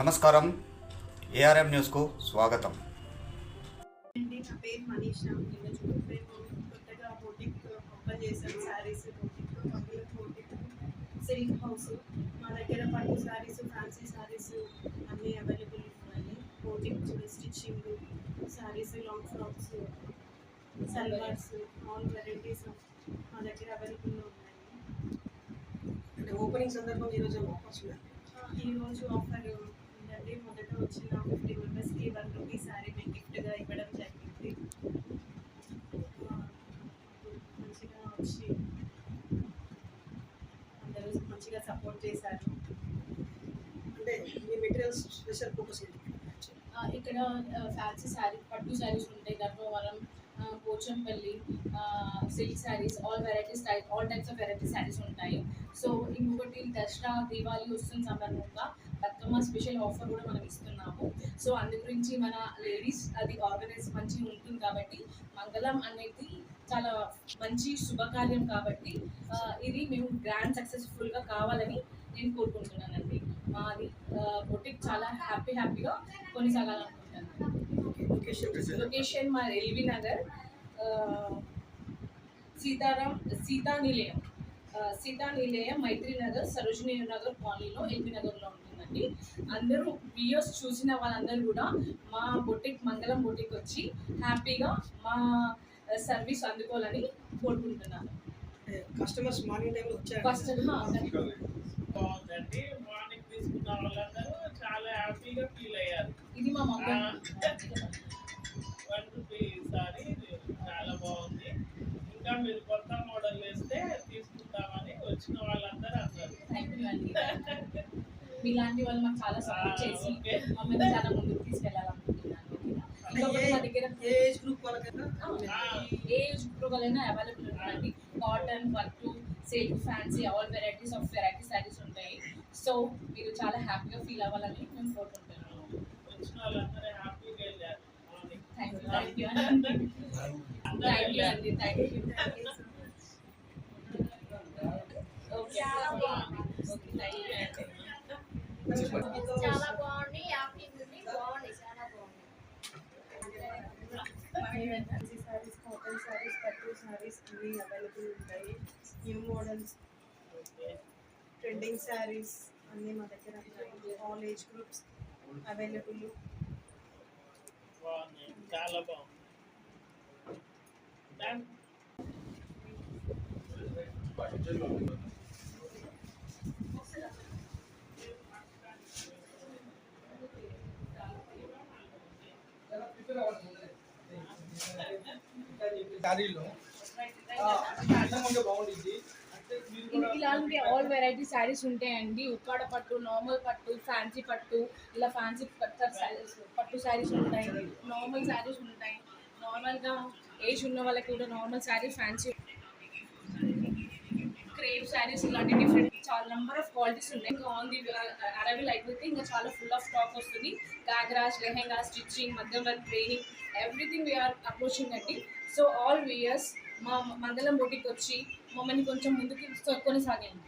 నమస్కారం. ఏఆర్ఎం న్యూస్కు స్వాగతం. నా పేరు మనీషా. నేను మేము కొత్తగా బోటిక్ ఓపెన్ చేసాం saris boutique Mangala boutique silk house. మా దగ్గర పట్టు శారీస్ ఫ్యాన్సీ శారీస్ అన్నీ అవైలబుల్ ఉన్నాయి boutique stitching saris long frocks salwars all varieties మా దగ్గర అవైలబుల్లో ఉన్నాయి అంటే ఓపెనింగ్ సందర్భం ఈరోజు ఆఫర్స్ ఉన్నాయి? ఈరోజు ఆఫర్ ఉందండి మొదట వచ్చిన ఫిఫ్టీ మెంబర్స్కి వన్ రూపీ శారీ మేము గిఫ్ట్గా ఇవ్వడం జరిగింది. మంచిగా వచ్చి అందరూ మంచిగా సపోర్ట్ చేశారు. అంటే మీ మెటీరియల్స్ స్పెషల్ ఫోకస్ ఇక్కడ ఫ్యాన్సీ శారీ పట్టు శారీస్ ఉంటాయి. Garbhavaram Pochampally silk saris all varieties type all types of variety saris ఉంటాయి. సో ఇంకొకటి దసరా దీపావళి వస్తున్న సందర్భంగా బతుకమ్మ స్పెషల్ ఆఫర్ కూడా మనం ఇస్తున్నాము. సో అందు గురించి మన లేడీస్ అది ఆర్గనైజ్ మంచిగా ఉంటుంది కాబట్టి మంగళం అనేది చాలా మంచి శుభకార్యం కాబట్టి ఇది మేము గ్రాండ్ సక్సెస్ఫుల్గా కావాలని నేను కోరుకుంటున్నానండి. మాది బొటిక్ చాలా హ్యాపీ హ్యాపీగా కొనసాగాలనుకుంటున్నాను. లొకేషన్ లొకేషన్ మా ఎల్వి నగర్ ఆ, సీతారాం సీతా నిలయం ఆ, సీతా నిలయం మైత్రి నగర్ సరోజినీ నగర్ కాలనీలో ఎల్బీ నగర్లో ఉంటుందండి. అందరూ వీడియోస్ చూసిన వాళ్ళందరూ కూడా మా బొటిక్ మంగళం బొటిక్ వచ్చి హ్యాపీగా మా సర్వీస్ అందుకోవాలని కోరుకుంటున్నాను. కస్టమర్స్ మార్నింగ్ టైంలో వచ్చారు. బాగుందండి. మార్నింగ్ తీసుకున్న వాళ్ళందరూ చాలా హ్యాపీగా ఫీల్ అయ్యారు. ఇది మా మంగళం వన్ రూపీ సారీ చాలా బాగుంది ఇంకా మీరు కొత్త మోడల్ వేస్తే తీసుకుందామని వచ్చిన వాళ్ళందరూ అన్నారు థ్యాంక్ యూ అండి మీలాంటి వాళ్ళు మాకు చాలా సపోర్ట్ చేసి ఓకే. మమ్మల్ని చాలా ముందుకు తీసుకెళ్ళాలనుకుంటున్నాను ఇంకొకటి మా దగ్గర ఏ ఏజ్ గ్రూప్ వాళ్ళకైనా? ఏ ఏజ్ గ్రూప్ అయినా అవైలబుల్ ఉంటుందండి. కాటన్ పట్టు silk fancy all varieties of variety saris ఉంటాయి. సో మీరు చాలా హ్యాపీగా ఫీల్ అవ్వాలని మేము కోరుకుంటున్నాము. వచ్చిన వాళ్ళందరూ హ్యాపీగా వెళ్ళారు. Morning thank you thank you thank you అండి thank you okay okay thank you అండి చాలా బాగుంది హ్యాపీ ఉంది బాగుంది చాలా బాగుంది ఫ్యాన్సీ శారీస్ కాటన్ శారీస్ పట్టు శారీస్ అన్ని అవైలబుల్ ఉంటాయి న్యూ మోడల్స్ ట్రెండింగ్ సారీస్ అన్నీ మా దగ్గర ఆల్ ఏజ్ గ్రూప్స్ అవైలబుల్ చాలా బాగుంది Done. శారీలో బాగుంటుంది ఇలాంటి ఆల్ వెరైటీ శారీస్ ఉంటాయండి. ఉప్పాడ పట్టు నార్మల్ పట్టు ఫ్యాన్సీ పట్టు ఇలా ఫ్యాన్సీ పట్టు శారీస్ పట్టు శారీస్ ఉంటాయి. నార్మల్ శారీస్ ఉంటాయి. నార్మల్గా ఏజ్ ఉన్న వాళ్ళకి కూడా normal sari fancy crepe saris ఇలాంటి డిఫరెంట్ చాలా నెంబర్ ఆఫ్ క్వాలిటీస్ ఉన్నాయి. ఇంకా ఆన్ ది అరవిల్ అయిపోతే ఇంకా చాలా ఫుల్ ఆఫ్ స్టాక్ వస్తుంది. Ghagras lehenga stitching మధ్యం work training everything we're approaching అండి. సో ఆల్ వియర్స్ మా మండలం బొటికి వచ్చి మమ్మల్ని కొంచెం ముందుకు కొనసాగండి.